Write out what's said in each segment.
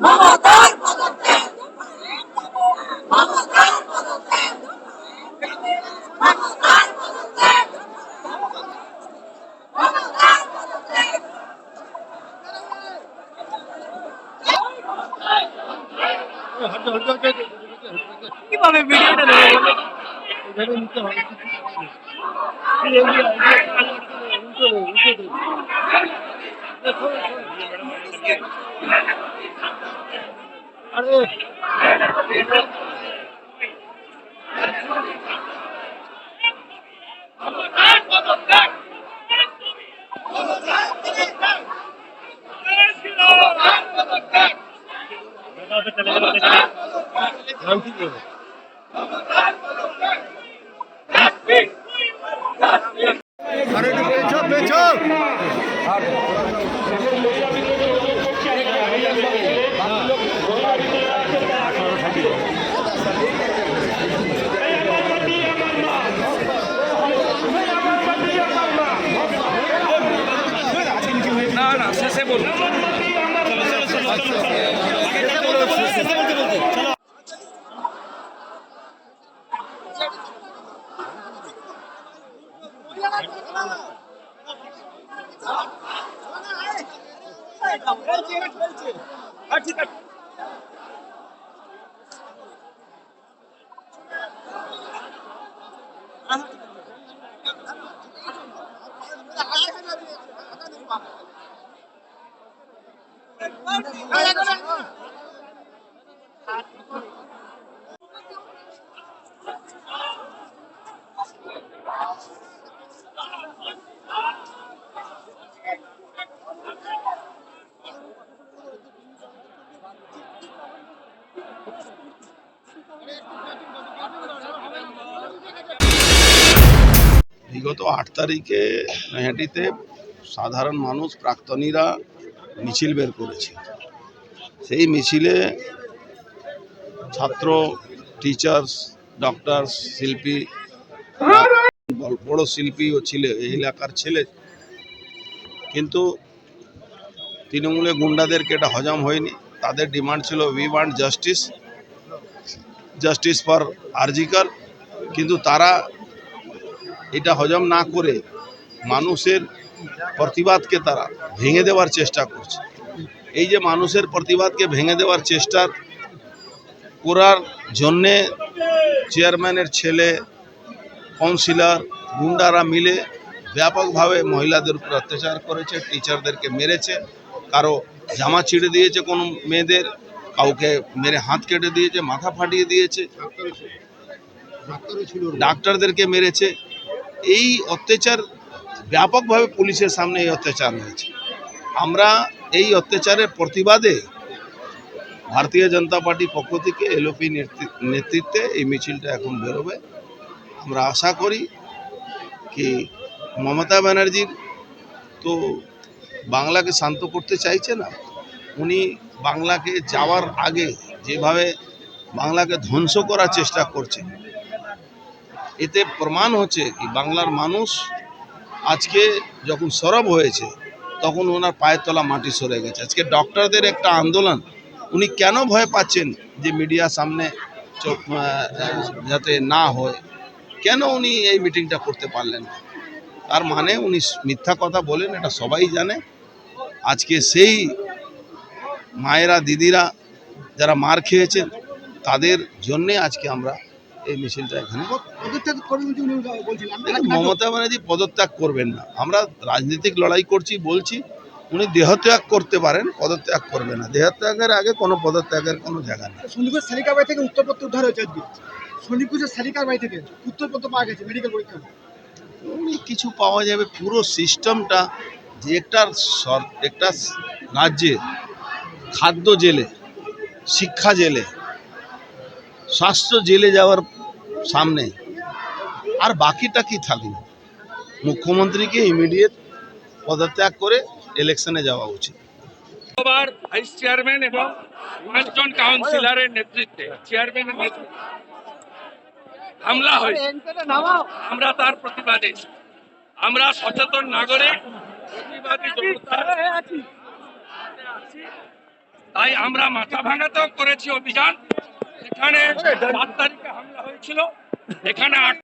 মমতার পদত্যাগ মমতার পদত্যাগ মমতার পদত্যাগ মমতার পদত্যাগ কীভাবে ভিডিওটা দেবো? এখানে নিতে হবে দেখো আরে। পেছ পেছ শেষে বলুন ঠিক আছে Uh-huh. বিগত আট তারিখে নৈহাটিতে সাধারণ মানুষ, প্রাক্তনীরা মিছিল বের করেছে। সেই মিছিলে ছাত্র টিচার্স ডক্টরস শিল্পী, বড় শিল্পী ও ছিল, এই এলাকার ছেলে। কিন্তু তৃণমূলে গুন্ডাদেরকে এটা হজম হয়নি। তাদের ডিমান্ড ছিল we want justice justice for RG Kar কিন্তু তারা এটা হজম না করে মানুষের প্রতিবাদকে তারা ভেঙে দেওয়ার চেষ্টা করছে। এই যে মানুষের প্রতিবাদকে ভেঙে দেওয়ার চেষ্টা করার জন্যে চেয়ারম্যানের ছেলে কাউন্সিলর গুন্ডারা মিলে ব্যাপকভাবে মহিলাদের উপর অত্যাচার করেছে টিচারদেরকে মেরেছে কারও জামা ছিঁড়ে দিয়েছে কোনো মেয়েদের কাউকে মেরে হাত কেটে দিয়েছে মাথা ফাটিয়ে দিয়েছে ডাক্তারদেরকে মেরেছে। এই অত্যাচার ব্যাপকভাবে পুলিশের সামনে এই অত্যাচার হয়েছে। আমরা এই অত্যাচারের প্রতিবাদে ভারতীয় জনতা পার্টির পক্ষ থেকে এলওপি নেতৃত্বে এই মিছিলটা এখন বেরোবে। আমরা আশা করি কি মমতা ব্যানার্জির তো বাংলাকে শান্ত করতে চাইছে না, উনি বাংলাকে যাওয়ার আগে যেভাবে বাংলাকে ধ্বংস করার চেষ্টা করছে এতে প্রমাণ হচ্ছে কি বাংলার মানুষ আজকে যখন সরব হয়েছে, তখন ওনার পায়ের তলা মাটি সরে গেছে। আজকে ডক্টরদের একটা আন্দোলন, উনি কেন ভয় পাচ্ছেন যে মিডিয়ার সামনে যাতে না হয়? কেন উনি এই মিটিংটা করতে পারলেন তার মানে উনি মিথ্যা কথা বলেন, এটা সবাই জানে। আজকে সেই মায়েরা, দিদিরা যারা মার খেয়েছেন, তাদের জন্যে আজকে আমরা এই মিছিলটা এখানে। মমতা ব্যানার্জি পদত্যাগ করবেন না। আমরা রাজনৈতিক লড়াই করছি বলছি উনি দেহত্যাগ করতে পারেন পদত্যাগ করবে না। দেহত্যাগের আগে কোনো পদত্যাগের কোনো জায়গা নেই। সন্দীপুর শালিকার বাড়ি থেকে উত্তরপত্র উদ্ধার হয়েছে আজকে। সন্দীপুরের শালিকার বাড়ি থেকে উত্তরপত্র পাওয়া গেছে মেডিকেল পরীক্ষা উনি কিছু পাওয়া যাবে পুরো সিস্টেমটা যে একটা সর- একটা রাজ্যে খাদ্য জেলে শিক্ষা জেলে স্বাস্থ্য জেলে যাওয়ার সামনে। আর বাকিটা কি থাকল মুখ্যমন্ত্রীকে ইমিডিয়েট পদত্যাগ করে ইলেকশনে যাওয়া উচিত। ভাইস চেয়ারম্যান এবং পাঁচজন কাউন্সিলরের নেতৃত্বে চেয়ারম্যানের হামলা হয়েছে। আমরা তার প্রতিবাদে। আমরা সচেতন নাগরিক, প্রতিবাদী তাই আমরা মাথা ভাঙাতেও করেছি অভিযান। এখানে সাত তারিখে হামলা হয়েছিল। এখানে আট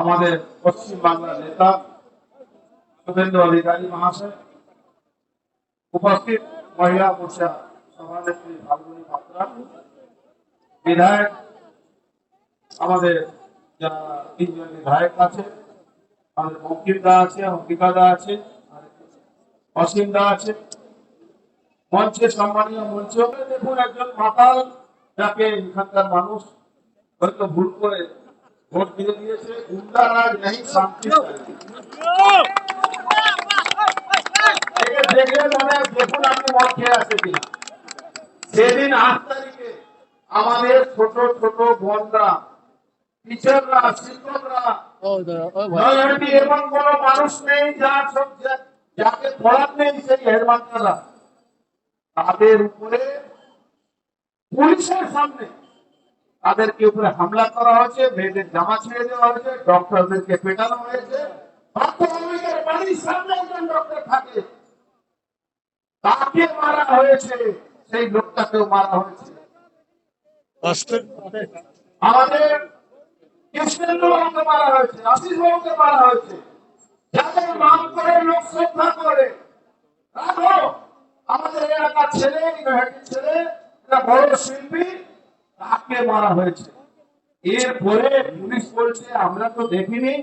আমাদের পশ্চিম বাংলার নেতা শুভেন্দু অধিকারী মহাশয়, উপস্থিত মহিলা মোর্চা সভানেত্রী ফাল্গুনী পাত্রা বিধায়ক আমাদের তিনজন বিধায়ক আছে, আমাদের বঙ্কিম দা আছে অঙ্কিকা দা আছে, অসীম দা আছে। মঞ্চে সম্মানীয় মঞ্চ দেখুন একজন মাতাল যাকে এখানকার মানুষ হয়তো ভুল করে ভোট দিয়ে দিয়েছে। গুন্ডারাজ নেই শান্তি দেখলে মনে দেখুন আপনি মদ খেয়ে আছে কিনা। সেদিন আট তারিখে আমাদের ছোট ছোট বোনরা টিচাররা শিক্ষকরা এমন কোন মানুষ নেই যার সব যাকে পড়ার নেই সেই হেডমাস্টাররা। তাদের উপরে পুলিশের সামনে তাদেরকে উপরে হামলা করা হয়েছে মেয়েদের জামা ছেড়ে দেওয়া হয়েছে ডক্টরদেরকে পেটানো হয়েছে। বাড়ির সামনে একজন ডক্টর থাকে। তাকে মারা হয়েছে সেই লোকটাকেও মারা হয়েছে। আমাদের কৃষ্ণেন্দ্র বাবুকে মারা হয়েছে আশিস বাবুকে মারা হয়েছে। যাদের নাম করে লোক শ্রদ্ধা করে রাখো আমাদের এলাকার ছেলে ছেলে বড় শিল্পী তাকে মারা হয়েছে। এরপরে পুলিশ বলছে আমরা তো দেখিনি।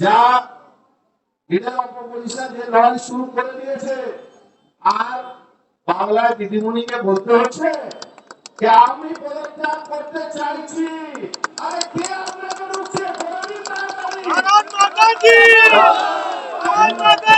যা লিডার অপোজিশন যে লড়াই শুরু করে দিয়েছে আর বাংলায় দিদিমণিকে বলতে হচ্ছে যে আমি পদত্যাগ করতে চাইছি। আরে কে আপনাকে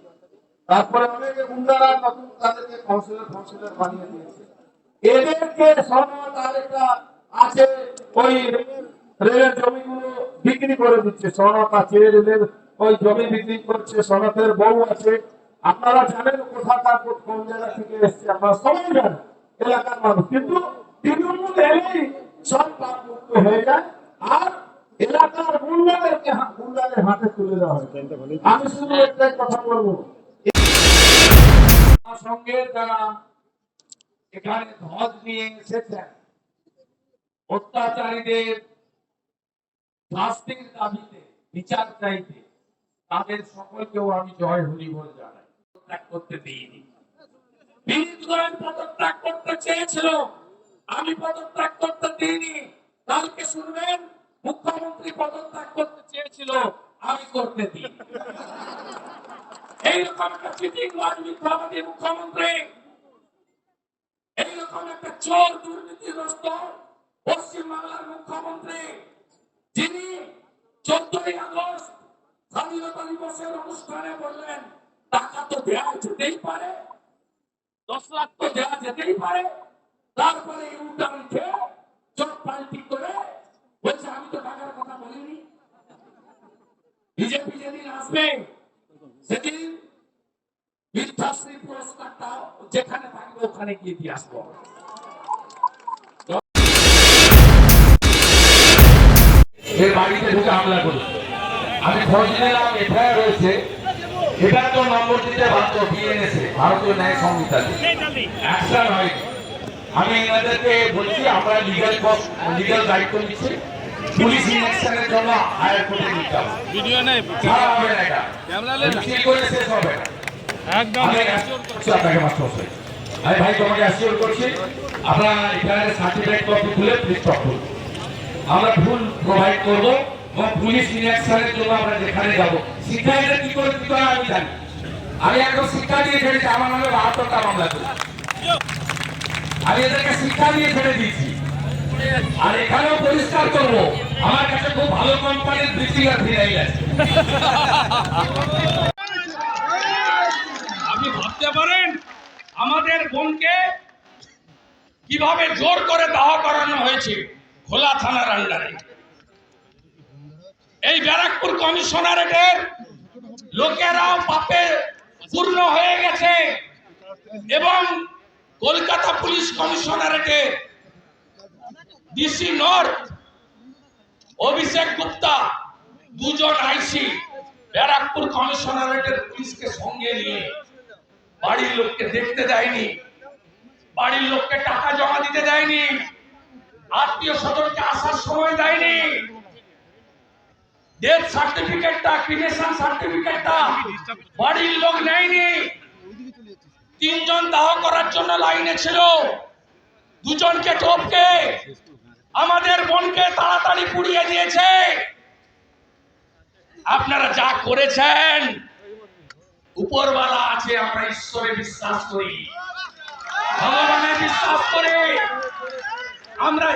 তারপরে অনেকে গুন্ডারা নতুন তাদেরকে কাউন্সিলর কাউন্সিলর বানিয়ে দিয়েছে। এদেরকে সনদ আর একটা আছে, ওই রেলের- জমিগুলো বিক্রি করে দিচ্ছে। সনদ আছে রেলের ওই জমি বিক্রি করছে, সনদের বউ আছে। আপনারা জানেন কোথাকার কোন- জায়গা থেকে এসছে, আপনারা সবাই জানেন, এলাকার মানুষ। কিন্তু তৃণমূল এলেই সব পাপ মুক্ত হয়ে যায়। আর এলাকার গুন্ডাদেরকে গুন্ডাদের হাতে তুলে দেওয়া হয়। আমি শুধু একটাই কথা বলব সঙ্গে যারা এখানে ধ্বজ নিয়ে এসেছেন। অত্যাচারীদের শাস্তির দাবিতে, বিচার চাইতে তাদের সকলকেও আমি জয় হরি বল জানাই। ত্যাগ করতে দিইনি। বিনীতগণ পদত্যাগ করতে চেয়েছিল। আমি পদত্যাগ করতে দিইনি। কালকে শুনবেন, মুখ্যমন্ত্রী পদত্যাগ করতে চেয়েছিল। আমি করতে দিই এইরকম একটা একটা চোর দুর্নীতিগ্রস্ত চোদ্দই আগস্ট স্বাধীনতা টাকা তো দেওয়া যেতেই পারে, দশ লাখ তো দেওয়া যেতেই পারে, তারপরে ইউটার্ন খেয়ে চোখ করে বলছে, আমি তো টাকার কথা বলিনি। বিজেপি যেদিন আসবে মিথ্যাশ্রী পুরস্কারটা যেখানে থাকবে ওখানে গিয়ে দিয়ে আসব। এর বাড়িতে ঢুকে হামলা করেছে আমি খোঁজ নিলাম এফআইআর রয়েছে। এটা তো নম্বর দিতে বাধ্য বিএনএসএ ভারতীয় ন্যায় সংহিতাতে অ্যাকশন হয়নি আমি এনাদেরকে বলছি আমরা লিগাল লিগাল দায়িত্ব নিচ্ছি। পুলিশ ইলেকশনের জন্য হায়ার কোর্টে নিতে হবে। ভিডিও নেই। ছাড়া হবে না এটা। ক্যামেরা মিছিল করে শেষ হবে না। একদম। আমি ভাই তোমাকে অ্যাসিওর করছি, আপনারা এখানে সার্টিফিকেট কপি খুলে প্লিজ স্টপ করুন। আমরা ফুল প্রোভাইড করব এবং পুলিশ ইলেকশনের জন্য আমরা যেখানে যাব শিক্ষার্থীরা কি করে দিতে হয় আমি জানি। আমি একদম শিক্ষা দিয়ে ছেড়েছি আমার নামে বাহাত্তরটা মামলা আমি এদেরকে শিক্ষা দিয়ে ছেড়ে দিয়েছি। আর এখানেও পরিষ্কার করব, আমার কাছে খুব ভালো কোম্পানির ব্রিফিং আর ফিনাইল আছে। আমাদের বোনকে কীভাবে জোর করে দাহ করানো হয়েছে? খোলা থানার আন্ডারে। এই ব্যারাকপুর কমিশনারেটের লোকেরাও পাপে পূর্ণ হয়ে গেছে এবং কলকাতা পুলিশ কমিশনারেটে ডিসি নর্থ, অভিষেক গুপ্তা দুজন আইসি ব্যারাকপুর কমিশনারেটের পুলিশকে সঙ্গে নিয়ে বাড়ির লোককে দেখতে দেয়নি। বাড়ির লোককে টাকা জমা দিতে দেয়নি। আত্মীয় স্বজনকে আসার সময় দেয়নি। ডেথ সার্টিফিকেটটা ক্রিমেশন সার্টিফিকেটটা বাড়ির লোক নেয়নি। তিনজন দাহ করার জন্য লাইনে ছিল। দুজনকে টপকে, আমাদের বোনকে তাড়াতাড়ি পুড়িয়ে দিয়েছে। আপনারা যা করেছেন উপরওয়ালা আছে আমরা ঈশ্বরে বিশ্বাস করি। ভগবানে বিশ্বাস করি। আমরা